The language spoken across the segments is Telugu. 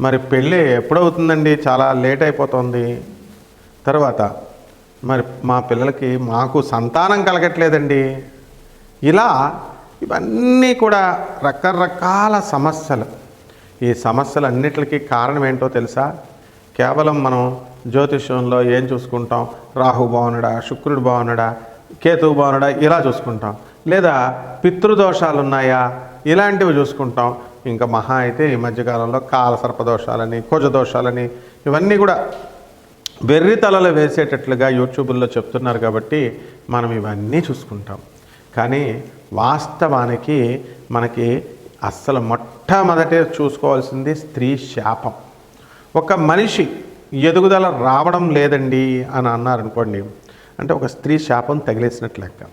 మరి పెళ్ళి ఎప్పుడవుతుందండి? చాలా లేట్ అయిపోతుంది. తర్వాత మరి మా పిల్లలకి మాకు సంతానం కలగట్లేదండి. ఇలా ఇవన్నీ కూడా రకరకాల సమస్యలు. ఈ సమస్యలన్నిటికీ కారణం ఏంటో తెలుసా? కేవలం మనం జ్యోతిష్యంలో ఏం చూసుకుంటాం? రాహు బాగున్నాడా శుక్రుడు బాగున్నాడా కేతువు బాగున్నాడా ఇలా చూసుకుంటాం. లేదా పితృదోషాలు ఉన్నాయా ఇలాంటివి చూసుకుంటాం. ఇంకా మహా అయితే ఈ మధ్యకాలంలో కాల సర్పదోషాలని కుజదోషాలని ఇవన్నీ కూడా వెర్రి తలలు వేసేటట్లుగా యూట్యూబ్లో చెప్తున్నారు కాబట్టి మనం ఇవన్నీ చూసుకుంటాం. కానీ వాస్తవానికి మనకి అస్సలు మొట్టమొదటే చూసుకోవాల్సింది స్త్రీ శాపం. ఒక మనిషి ఎదుగుదల రావడం లేదండి అని అన్నారనుకోండి అంటే ఒక స్త్రీ శాపం తగిలేసినట్లు లెక్క.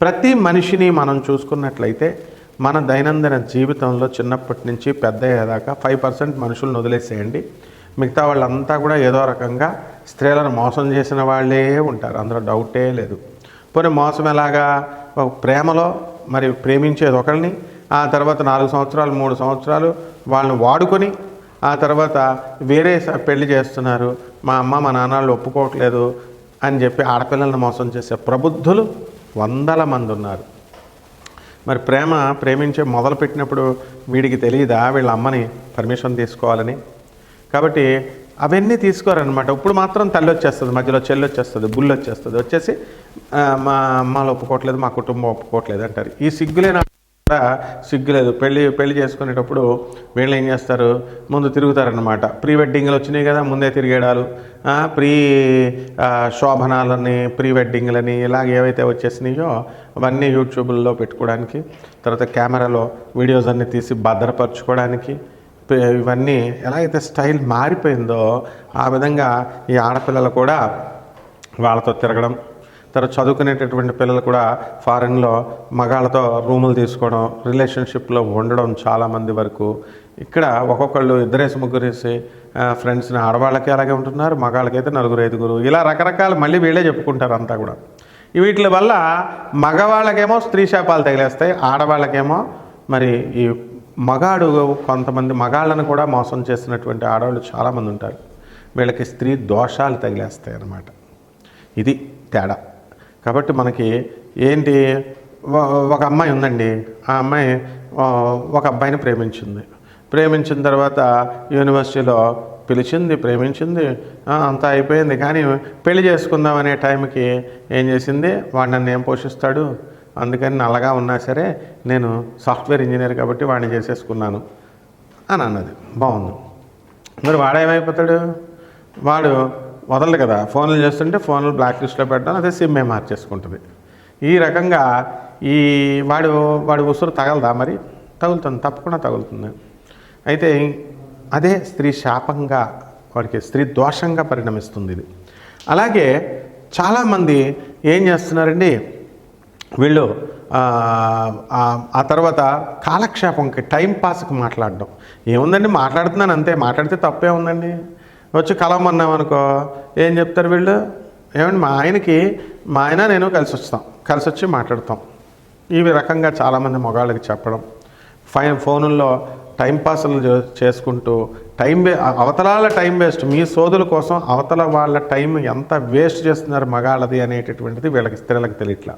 ప్రతి మనిషిని మనం చూసుకున్నట్లయితే మన దైనందిన జీవితంలో చిన్నప్పటి నుంచి పెద్ద అయ్యేదాకా ఫైవ్ పర్సెంట్ మనుషులను వదిలేసేయండి. మిగతా వాళ్ళంతా కూడా ఏదో రకంగా స్త్రీలను మోసం చేసిన వాళ్ళే ఉంటారు. అందులో డౌటే లేదు. పోనీ మోసం ఎలాగా? ప్రేమలో మరి ప్రేమించేది ఒకరిని ఆ తర్వాత నాలుగు సంవత్సరాలు మూడు సంవత్సరాలు వాళ్ళని వాడుకొని ఆ తర్వాత వేరే పెళ్ళి చేస్తున్నారు. మా అమ్మ మా నాన్నలు ఒప్పుకోవట్లేదు అని చెప్పి ఆడపిల్లల్ని మోసం చేసే ప్రబుద్ధులు వందల మంది ఉన్నారు. మరి ప్రేమ ప్రేమించే మొదలుపెట్టినప్పుడు వీడికి తెలియదా? వీళ్ళ అమ్మని పర్మిషన్ తీసుకోవాలని? కాబట్టి అవన్నీ తీసుకోరనమాట ఇప్పుడు మాత్రం తల్లి వచ్చేస్తుంది మధ్యలో చెల్లి వచ్చేస్తుంది బుల్లు వచ్చేస్తుంది. వచ్చేసి మా అమ్మాలు ఒప్పుకోవట్లేదు మా కుటుంబం ఒప్పుకోవట్లేదు అంటారు. ఈ సిగ్గులేని? కూడా సిగ్గులేదు. పెళ్ళి పెళ్ళి చేసుకునేటప్పుడు వీళ్ళు ఏం చేస్తారు? ముందు తిరుగుతారనమాట ప్రీ వెడ్డింగ్లు వచ్చినాయి కదా ముందే తిరిగేడాలు. ప్రీ శోభనాలని ప్రీ వెడ్డింగ్లని ఇలాగ ఏవైతే వచ్చేసినాయో అవన్నీ యూట్యూబ్లో పెట్టుకోవడానికి తర్వాత కెమెరాలో వీడియోస్ అన్నీ తీసి భద్రపరచుకోవడానికి ఇవన్నీ ఎలా అయితే స్టైల్ మారిపోయిందో ఆ విధంగా ఈ ఆడపిల్లలు కూడా వాళ్ళతో తిరగడం తర్వాత చదువుకునేటటువంటి పిల్లలు కూడా ఫారెన్లో మగాళ్ళతో రూములు తీసుకోవడం రిలేషన్షిప్లో ఉండడం చాలామంది వరకు. ఇక్కడ ఒక్కొక్కళ్ళు ఇద్దరేసి ముగ్గురేసి ఫ్రెండ్స్ని ఆడవాళ్ళకి అలాగే ఉంటున్నారు మగాళ్ళకైతే నలుగురు ఐదుగురు. ఇలా రకరకాల మళ్ళీ వీళ్ళే చెప్పుకుంటారు అంతా కూడా. వీటి వల్ల మగవాళ్ళకేమో స్త్రీ శాపాలు తగిలేస్తాయి ఆడవాళ్ళకేమో మరి ఈ మగాడు కొంతమంది మగాళ్ళను కూడా మోసం చేసినటువంటి ఆడవాళ్ళు చాలామంది ఉంటారు. వీళ్ళకి స్త్రీ దోషాలు తగిలేస్తాయి అన్నమాట. ఇది తేడా. కాబట్టి మనకి ఏంటి ఒక అమ్మాయి ఉందండి. ఆ అమ్మాయి ఒక అబ్బాయిని ప్రేమించింది. ప్రేమించిన తర్వాత యూనివర్సిటీలో పిలిచింది ప్రేమించింది అంతా అయిపోయింది. కానీ పెళ్ళి చేసుకుందాం అనే టైంకి ఏం చేసింది? వాడు నన్ను ఏం పోషిస్తాడు? అందుకని నల్లగా ఉన్నా సరే నేను సాఫ్ట్వేర్ ఇంజనీర్ కాబట్టి వాడిని చేసేసుకున్నాను అని అన్నది. బాగుంది. మరి వాడేమైపోతాడు? వాడు వదలడు కదా. ఫోన్లు చేస్తుంటే ఫోన్లు బ్లాక్ లిస్ట్లో పెట్టడం అదే సిమ్మే మార్చేసుకుంటుంది. ఈ రకంగా ఈ వాడు వాడి ఉసురు తగలదా మరి? తగులుతుంది తప్పకుండా తగులుతుంది. అయితే అదే స్త్రీ శాపంగా వాడికి స్త్రీ దోషంగా పరిణమిస్తుంది ఇది. అలాగే చాలామంది ఏం చేస్తున్నారండి? వీళ్ళు ఆ, ఆ తర్వాత కాలక్షేపంకి టైం పాస్కి మాట్లాడడం. ఏముందండి? మాట్లాడుతున్నాను అంతే. మాట్లాడితే తప్పే ఉందండి. వచ్చి కలవమన్నామనుకో ఏం చెప్తారు వీళ్ళు? ఏమండి మా ఆయనకి మా ఆయన నేను కలిసి వస్తాం. కలిసి వచ్చి మాట్లాడతాం. ఈ రకంగా చాలామంది మగాళ్ళకి చెప్పడం. ఫైన్ ఫోనుల్లో టైంపాస్లు చేసుకుంటూ టైం వే అవతలాల టైం వేస్ట్. మీ సోదుల కోసం అవతల వాళ్ళ టైం ఎంత వేస్ట్ చేస్తున్నారు మగాళ్ళది అనేటటువంటిది వీళ్ళకి స్త్రీలకు తెలియట్లా.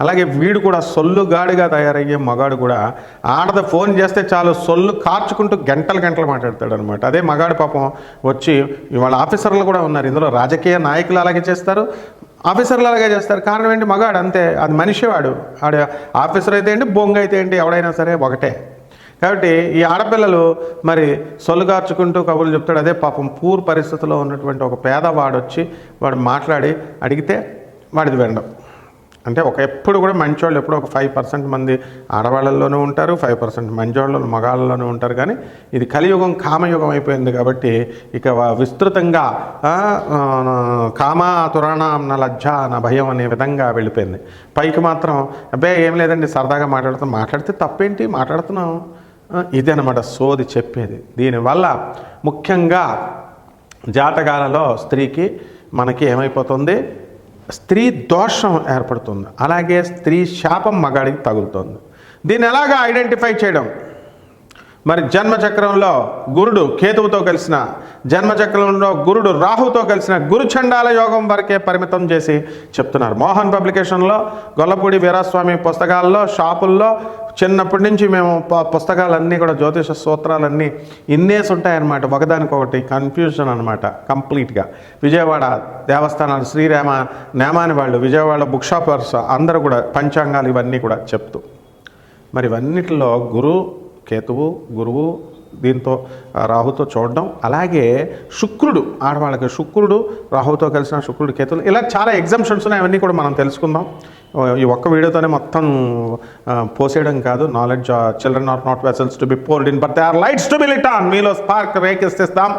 అలాగే వీడు కూడా సొల్లు గాడిగా తయారయ్యే మగాడు కూడా ఆడద ఫోన్ చేస్తే చాలు సొల్లు కార్చుకుంటూ గంటలు గంటలు మాట్లాడతాడు అనమాట అదే మగాడు పాపం వచ్చి ఇవాళ ఆఫీసర్లు కూడా ఉన్నారు. ఇందులో రాజకీయ నాయకులు అలాగే చేస్తారు. ఆఫీసర్లు అలాగే చేస్తారు. కారణం ఏంటి? మగాడు అంతే. అది మనిషి వాడు. ఆడ ఆఫీసర్ అయితే ఏంటి? బొంగ అయితే ఏంటి? ఎవడైనా సరే ఒకటే. కాబట్టి ఈ ఆడపిల్లలు మరి సొల్లుగార్చుకుంటూ కబుర్లు చెప్తాడు. అదే పాపం పూర్ పరిస్థితిలో ఉన్నటువంటి ఒక పేదవాడు వచ్చి వాడు మాట్లాడి అడిగితే వాడిది వినడం. అంటే ఒక ఎప్పుడు కూడా మంచోళ్ళు ఎప్పుడు ఒక ఫైవ్ పర్సెంట్ మంది ఆడవాళ్ళల్లోనూ ఉంటారు ఫైవ్ పర్సెంట్ మంచోళ్ళు మగాళ్ళలోనూ ఉంటారు. కానీ ఇది కలియుగం కామయుగం అయిపోయింది కాబట్టి ఇక విస్తృతంగా ఆ, కామ తురాణ నా లజ్జ నా భయం అనే విధంగా వెళ్ళిపోయింది. పైకి మాత్రం అబ్బాయి ఏం లేదండి సరదాగా మాట్లాడుతున్నాం మాట్లాడితే తప్పేంటి? మాట్లాడుతున్నాం. ఆ, ఇదే అనమాట సోది చెప్పేది. దీనివల్ల ముఖ్యంగా జాతకాలలో స్త్రీకి మనకి ఏమైపోతుంది? స్త్రీ దోషం ఏర్పడుతుంది. అలాగే స్త్రీ శాపం మగాడికి తగులుతుంది. దీన్ని ఎలాగా ఐడెంటిఫై చేయడం? మరి జన్మచక్రంలో గురుడు కేతువుతో కలిసిన జన్మచక్రంలో గురుడు రాహుతో కలిసిన గురుచండాల యోగం వరకే పరిమితం చేసి చెప్తున్నారు. మోహన్ పబ్లికేషన్లో గొల్లపూడి వీరాస్వామి పుస్తకాల్లో షాపుల్లో చిన్నప్పటి నుంచి మేము ప- పుస్తకాలన్నీ కూడా జ్యోతిష సూత్రాలన్నీ ఇన్నేసి ఉంటాయన్నమాట. ఒకదానికొకటి కన్ఫ్యూజన్ అనమాట కంప్లీట్గా. విజయవాడ దేవస్థానాలు శ్రీరామ నేమాని వాళ్ళు విజయవాడ బుక్ షాపర్స్ అందరూ కూడా పంచాంగాలు ఇవన్నీ కూడా చెప్తూ. మరి ఇవన్నిటిలో గురు కేతువు గురువు దీంతో రాహుతో చూడడం. అలాగే శుక్రుడు ఆడవాళ్ళకి శుక్రుడు రాహుతో కలిసిన శుక్రుడు కేతులు ఇలా చాలా ఎగ్జామ్షన్స్ ఉన్నాయి. అవన్నీ కూడా మనం తెలుసుకుందాం. ఈ ఒక్క వీడియోతోనే మొత్తం పోసేయడం కాదు. Knowledge children are not vessels to be filled in but they are lights to be lit on మీలో స్పార్క్ రేకెత్తిస్తాం.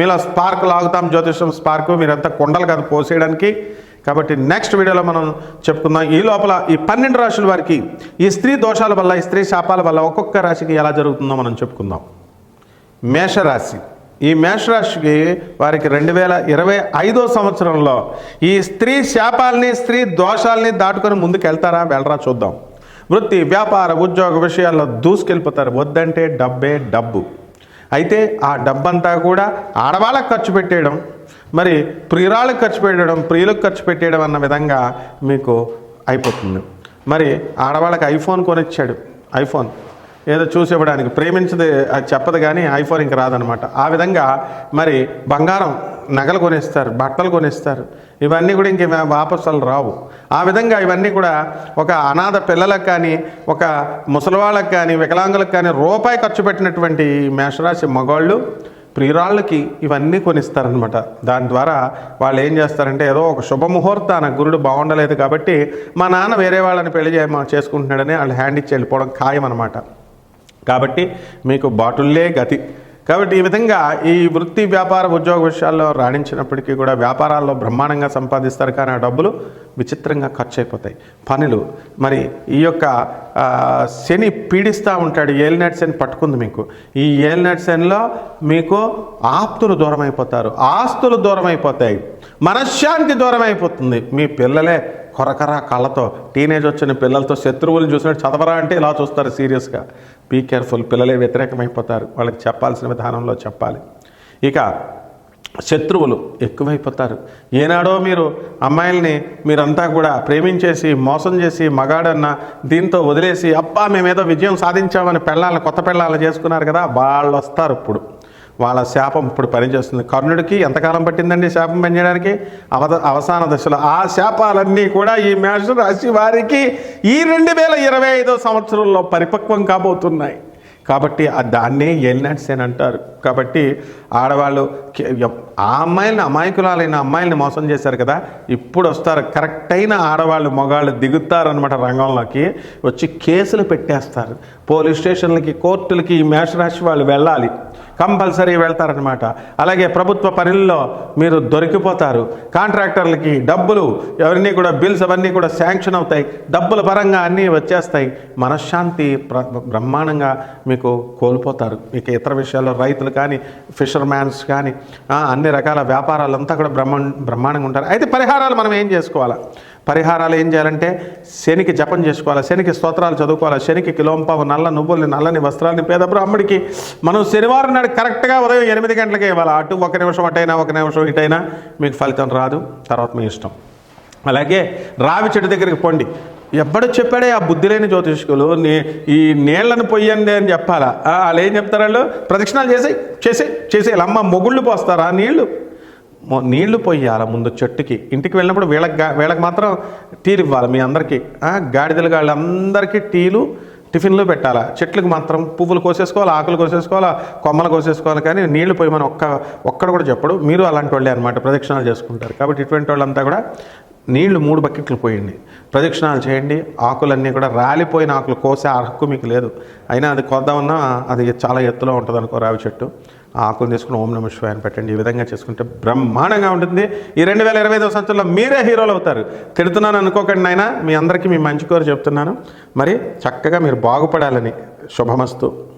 మీలో స్పార్క్ లాగుతాం. జ్యోతిషం స్పార్క్ మీరంతా కొండలు కాదు పోసేయడానికి. కాబట్టి నెక్స్ట్ వీడియోలో మనం చెప్పుకుందాం. ఈ లోపల ఈ పన్నెండు రాశుల వారికి ఈ స్త్రీ దోషాల వల్ల ఈ స్త్రీ శాపాల వల్ల ఒక్కొక్క రాశికి ఎలా జరుగుతుందో మనం చెప్పుకుందాం. మేషరాశి. ఈ మేషరాశికి వారికి రెండు వేల ఇరవై ఐదో సంవత్సరంలో ఈ స్త్రీ శాపాలని స్త్రీ దోషాలని దాటుకొని ముందుకు వెళ్తారా వెళ్ళరా చూద్దాం. వృత్తి వ్యాపార ఉద్యోగ విషయాల్లో దూసుకెళ్ళిపోతారు. వద్దంటే డబ్బే డబ్బు. అయితే ఆ డబ్బంతా కూడా ఆడవాళ్ళకు ఖర్చు పెట్టేయడం మరి ప్రియురాళ్ళకు ఖర్చు పెట్టడం ప్రియులకు ఖర్చు పెట్టేయడం అన్న విధంగా మీకు అయిపోతుంది. మరి ఆడవాళ్ళకి ఐఫోన్ కొనిచ్చాడు ఐఫోన్. ఏదో చూసి ఇవ్వడానికి ప్రేమించదు అది చెప్పదు కానీ ఐఫోన్ ఇంక రాదనమాట. ఆ విధంగా మరి బంగారం నగలు కొనిస్తారు బట్టలు కొనిస్తారు. ఇవన్నీ కూడా ఇంక వాపసులు రావు. ఆ విధంగా ఇవన్నీ కూడా ఒక అనాథ పిల్లలకు కానీ ఒక ముసలివాళ్ళకు కానీ వికలాంగులకు కానీ రూపాయి ఖర్చు పెట్టినటువంటి మేషరాశి మగవాళ్ళు ప్రియురాళ్ళకి ఇవన్నీ కొనిస్తారనమాట దాని ద్వారా వాళ్ళు ఏం చేస్తారంటే ఏదో ఒక శుభముహూర్తాన గురుడు బాగుండలేదు కాబట్టి మా నాన్న వేరే వాళ్ళని పెళ్ళి చేయ చేసుకుంటున్నాడని వాళ్ళు హ్యాండ్ ఇచ్చి వెళ్ళిపోవడం ఖాయం అనమాట కాబట్టి మీకు బాటుల్లే గతి. కాబట్టి ఈ విధంగా ఈ వృత్తి వ్యాపార ఉద్యోగ విషయాల్లో రాణించినప్పటికీ కూడా వ్యాపారాల్లో బ్రహ్మాండంగా సంపాదిస్తారు కానీ ఆ డబ్బులు విచిత్రంగా ఖర్చు అయిపోతాయి పనులు. మరి ఈ యొక్క శని పీడిస్తూ ఉంటాడు. ఏలినాటి శని పట్టుకుంది మీకు. ఈ ఏలినాటి శనిలో మీకు ఆప్తులు దూరం అయిపోతారు ఆస్తులు దూరం అయిపోతాయి మనశ్శాంతి దూరం అయిపోతుంది మీ పిల్లలే కొరకరా కళ్ళతో. టీనేజ్ వచ్చిన పిల్లలతో శత్రువులు చూసినట్టు చదవరా అంటే ఇలా చూస్తారు సీరియస్గా. బీ కేర్ఫుల్ పిల్లలే వ్యతిరేకమైపోతారు. వాళ్ళకి చెప్పాల్సిన విధానంలో చెప్పాలి. ఇక శత్రువులు ఎక్కువైపోతారు. ఏనాడో మీరు అమ్మాయిల్ని మీరంతా కూడా ప్రేమించేసి మోసం చేసి మగాడన్న దీంతో వదిలేసి అబ్బా మేమేదో విజయం సాధించామని పెళ్ళాలని కొత్త పెళ్ళాలని చేసుకున్నారు కదా వాళ్ళు వస్తారు ఇప్పుడు. వాళ్ళ శాపం ఇప్పుడు పనిచేస్తుంది. కర్ణుడికి ఎంతకాలం పట్టిందండి శాపం పనిచేయడానికి? అవ అవసాన దశలో. ఆ శాపాలన్నీ కూడా ఈ మేష రాశి వారికి ఈ రెండు వేల ఇరవై ఐదో సంవత్సరంలో పరిపక్వం కాబోతున్నాయి. కాబట్టి దాన్నే ఎల్నాట్స్ అని అంటారు. కాబట్టి ఆడవాళ్ళు ఆ అమ్మాయిలని అమాయకురాలైన అమ్మాయిల్ని మోసం చేశారు కదా ఇప్పుడు వస్తారు. కరెక్ట్ అయిన ఆడవాళ్ళు మగాళ్ళు దిగుతారనమాట రంగంలోకి. వచ్చి కేసులు పెట్టేస్తారు. పోలీస్ స్టేషన్లకి కోర్టులకి ఈ మేషరాశి వాళ్ళు వెళ్ళాలి. కంపల్సరీ వెళ్తారనమాట అలాగే ప్రభుత్వ పనుల్లో మీరు దొరికిపోతారు. కాంట్రాక్టర్లకి డబ్బులు ఎవరిని కూడా బిల్స్ అవన్నీ కూడా శాంక్షన్ అవుతాయి. డబ్బుల పరంగా అన్నీ వచ్చేస్తాయి. మనశ్శాంతి ప్ర- బ్రహ్మాండంగా మీకు కోల్పోతారు. ఇక ఇతర విషయాల్లో రైతులు కానీ ఫిషర్ మ్యాన్స్ కానీ అన్ని రకాల వ్యాపారాలంతా కూడా బ్రహ్మ బ్రహ్మాండంగా ఉంటారు. అయితే పరిహారాలు మనం ఏం చేసుకోవాలా? పరిహారాలు ఏం చేయాలంటే శనికి జపం చేసుకోవాలి శనికి స్తోత్రాలు చదువుకోవాలి శనికి కిలోంపావు నల్ల నువ్వుల్ని నల్లని వస్త్రాలని పేద బ్రాహ్మడికి మనం శనివారం నాడు కరెక్ట్గా ఉదయం ఎనిమిది గంటలకే ఇవ్వాలి. అటు ఒక నిమిషం అటైనా ఒక నిమిషం ఇటైనా మీకు ఫలితం రాదు. తర్వాత మీ ఇష్టం. అలాగే రావి చెట్టు దగ్గరికి పోండి. ఎప్పుడు చెప్పాడే ఆ బుద్ధి లేని జ్యోతిష్కులు నీ ఈ నీళ్ళను పొయ్యండి అని చెప్పాలా? వాళ్ళు ఏం చెప్తారు వాళ్ళు? ప్రదక్షిణాలు చేసి చేసే చేసేయాలి అమ్మ మొగుళ్ళు పోస్తారా? నీళ్ళు నీళ్ళు పోయాలి ముందు చెట్టుకి. ఇంటికి వెళ్ళినప్పుడు వీళ్ళకి గా- వీళ్ళకి మాత్రం టీలు ఇవ్వాలి మీ అందరికీ. గాడిదలు గాళ్ళు అందరికీ టీలు టిఫిన్లు పెట్టాలా. చెట్లకు మాత్రం పువ్వులు కోసేసుకోవాలి ఆకులు కోసేసుకోవాలా కొమ్మలు కోసేసుకోవాలి కానీ నీళ్ళు పోయమని ఒక్క ఒక్కడ కూడా చెప్పడు. మీరు అలాంటి వాళ్ళే అనమాట ప్రదక్షిణాలు చేసుకుంటారు. కాబట్టి ఇటువంటి వాళ్ళంతా కూడా నీళ్ళు మూడు బకెట్లు పోయండి ప్రదక్షిణాలు చేయండి. ఆకులన్నీ కూడా రాలిపోయిన ఆకులు కోసే ఆ హక్కు మీకు లేదు. అయినా అది కొద్దామన్నా అది చాలా ఎత్తులో ఉంటుంది అనుకో రావి చెట్టు. ఆ ఆకులు తీసుకుని ఓం నమ శివాయని పెట్టండి. ఈ విధంగా చేసుకుంటే బ్రహ్మాండంగా ఉంటుంది. ఈ రెండు వేల ఇరవై ఐదవ సంవత్సరంలో మీరే హీరోలు అవుతారు. తిడుతున్నాను అనుకోకండి నాయన. మీ అందరికీ మీ మంచి కోరు చెప్తున్నాను. మరి చక్కగా మీరు బాగుపడాలని శుభమస్తు.